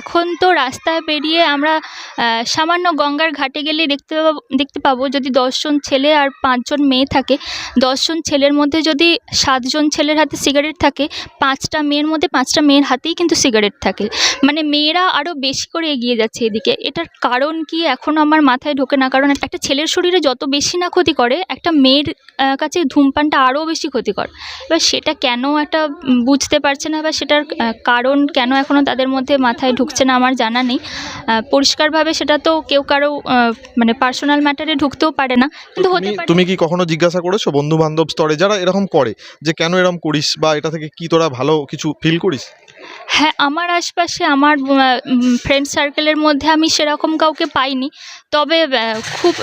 এখন তো রাস্তায় বেরিয়ে আমরা সামান্য গঙ্গার ঘাটে গেলেই দেখতে পাবো দেখতে পাবো যদি দশজন ছেলে আর পাঁচজন মেয়ে থাকে। দশজন ছেলের মধ্যে যদি সাতজন ছেলের হাতে সিগারেট থাকে, পাঁচটা মেয়ের মধ্যে পাঁচটা মেয়ের হাতেই কিন্তু সিগারেট থাকে। মানে মেয়েরা আরও বেশি করে এগিয়ে যাচ্ছে এদিকে। এটার কারণ কি এখনও আমার মাথায় ঢোকে না। কারণ একটা ছেলের শরীরে যত বেশি না ক্ষতি করে, একটা মেয়ের কাছে ধূমপানটা আরও বেশি ক্ষতিকর। এবার সেটা কেন একটা বুঝতে পারছে না। বা সেটার কারণ কেন এখনও তাদের মধ্যে মাথায় ঢুকছে না আমার জানা নেই। পরিষ্কারভাবে সেটা তো কেউ কারও মানে পার্সোনাল ম্যাটারে ঢুকতেও পারে না। কিন্তু হতে তুমি পারে। তুমি কি কখনো জিজ্ঞাসা করেছ বন্ধু বান্ধব স্তরে যারা এরকম করে যে কেন এরকম করিস বা এটা থেকে কি তোরা ভালো কিছু ফিল করিস? হ্যাঁ আমার আশপাশে আমার ফ্রেন্ড সার্কেলের মধ্যে আমি সেরকম কাউকে পাইনি। তবে খুব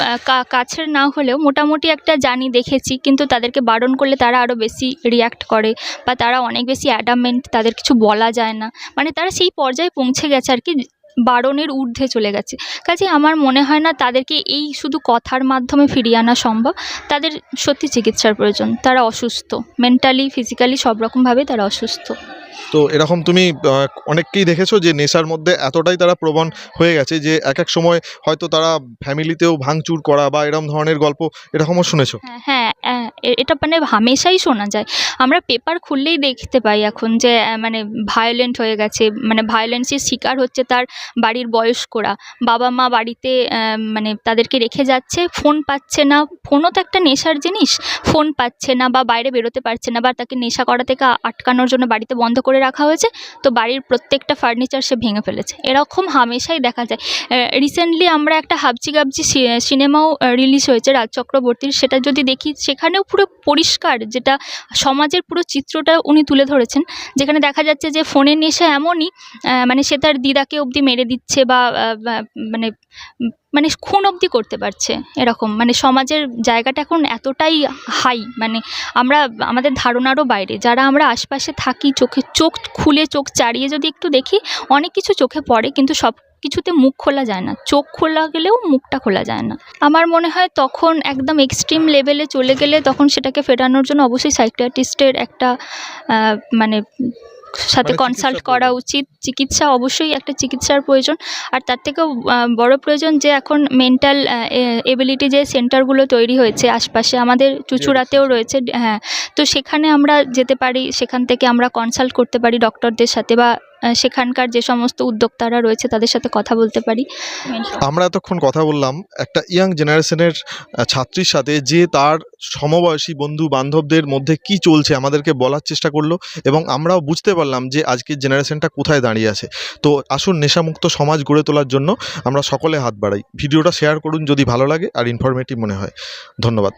কাছের না হলেও মোটামুটি একটা জানি দেখেছি। কিন্তু তাদেরকে বারণ করলে তারা আরও বেশি রিয়াক্ট করে বা তারা অনেক বেশি অ্যাডামেন্ট তাদের কিছু বলা যায় না। মানে তারা সেই পর্যায়ে পৌঁছে গেছে আর কি। বারণের ঊর্ধ্বে চলে গেছে। কাজে আমার মনে হয় না তাদেরকে এই শুধু কথার মাধ্যমে ফিরিয়ে আনা সম্ভব। তাদের সত্যি চিকিৎসার প্রয়োজন। তারা অসুস্থ। মেন্টালি ফিজিক্যালি সব রকমভাবে তারা অসুস্থ। তো এরকম তুমি অনেককেই দেখেছ যে নেশার মধ্যে এতটাই তারা প্রবণ হয়ে গেছে যে এক এক সময় হয়তো তারা ফ্যামিলিতেও ভাঙচুর করা বা এরকম ধরনের গল্প এরকমও শুনেছো? হ্যাঁ হ্যাঁ এটা মানে হামেশাই শোনা যায়। আমরা পেপার খুললেই দেখতে পাই এখন যে মানে ভায়োলেন্ট হয়ে গেছে মানে ভায়োলেন্সের শিকার হচ্ছে তার বাড়ির বয়স্করা। বাবা মা বাড়িতে মানে তাদেরকে রেখে যাচ্ছে ফোন পাচ্ছে না। ফোনও তো একটা নেশার জিনিস। ফোন পাচ্ছে না বা বাইরে বেরোতে পারছে না বা তাকে নেশা করা থেকে আটকানোর জন্য বাড়িতে বন্ধ করে রাখা হয়েছে, তো বাড়ির প্রত্যেকটা ফার্নিচার সে ভেঙে ফেলেছে। এরকম হামেশাই দেখা যায়। রিসেন্টলি আমরা একটা হাবজি গাবজি সি- সিনেমাও রিলিজ হয়েছে রাজ চক্রবর্তীর। সেটা যদি দেখি সেখানেও পুরো পরিষ্কার, যেটা সমাজের পুরো চিত্রটা উনি তুলে ধরেছেন। যেখানে দেখা যাচ্ছে যে ফোনের নেশা এমনই মানে সে তার দিদাকে অবধি মেরে দিচ্ছে বা মানে মানে খুন অবধি করতে পারছে এরকম। মানে সমাজের জায়গাটা এখন এতটাই হাই মানে আমরা, আমাদের ধারণারও বাইরে। যারা আমরা আশপাশে থাকি, চোখে চোখ খুলে, চোখ চাড়িয়ে যদি একটু দেখি, অনেক কিছু চোখে পড়ে, কিন্তু সব কিছুতে মুখ খোলা যায় না চোখ খোলা গেলেও মুখটা খোলা যায় না। আমার মনে হয় তখন একদম এক্সট্রিম লেভেলে চলে গেলে তখন সেটাকে ফেরানোর জন্য অবশ্যই সাইকিয়াট্রিস্টের একটা মানে সাথে মানে কনসাল্ট করা উচিত। চিকিৎসা অবশ্যই একটা চিকিৎসার প্রয়োজন। আর তার থেকেও বড় প্রয়োজন যে এখন মেন্টাল এবিলিটি যে সেন্টারগুলো তৈরি হয়েছে আশপাশে আমাদের চুচুড়াতেও রয়েছে হ্যাঁ। তো সেখানে আমরা যেতে পারি সেখান থেকে আমরা কনসাল্ট করতে পারি ডক্টরদের সাথে বা সেখানকার যে সমস্ত উদ্যোক্তারা রয়েছে তাদের সাথে কথা বলতে পারি। আমরা এতক্ষণ কথা বললাম একটা ইয়াং জেনারেশনের ছাত্রীর সাথে যে তার সমবয়সী বন্ধু বান্ধবদের মধ্যে কি চলছে আমাদেরকে বলার চেষ্টা করল এবং আমরাও বুঝতে পারলাম যে আজকের জেনারেশনটা কোথায় দাঁড়িয়ে আছে। তো আসুন নেশামুক্ত সমাজ গড়ে তোলার জন্য আমরা সকলে হাত বাড়াই। ভিডিওটা শেয়ার করুন যদি ভালো লাগে আর ইনফরমেটিভ মনে হয়। ধন্যবাদ।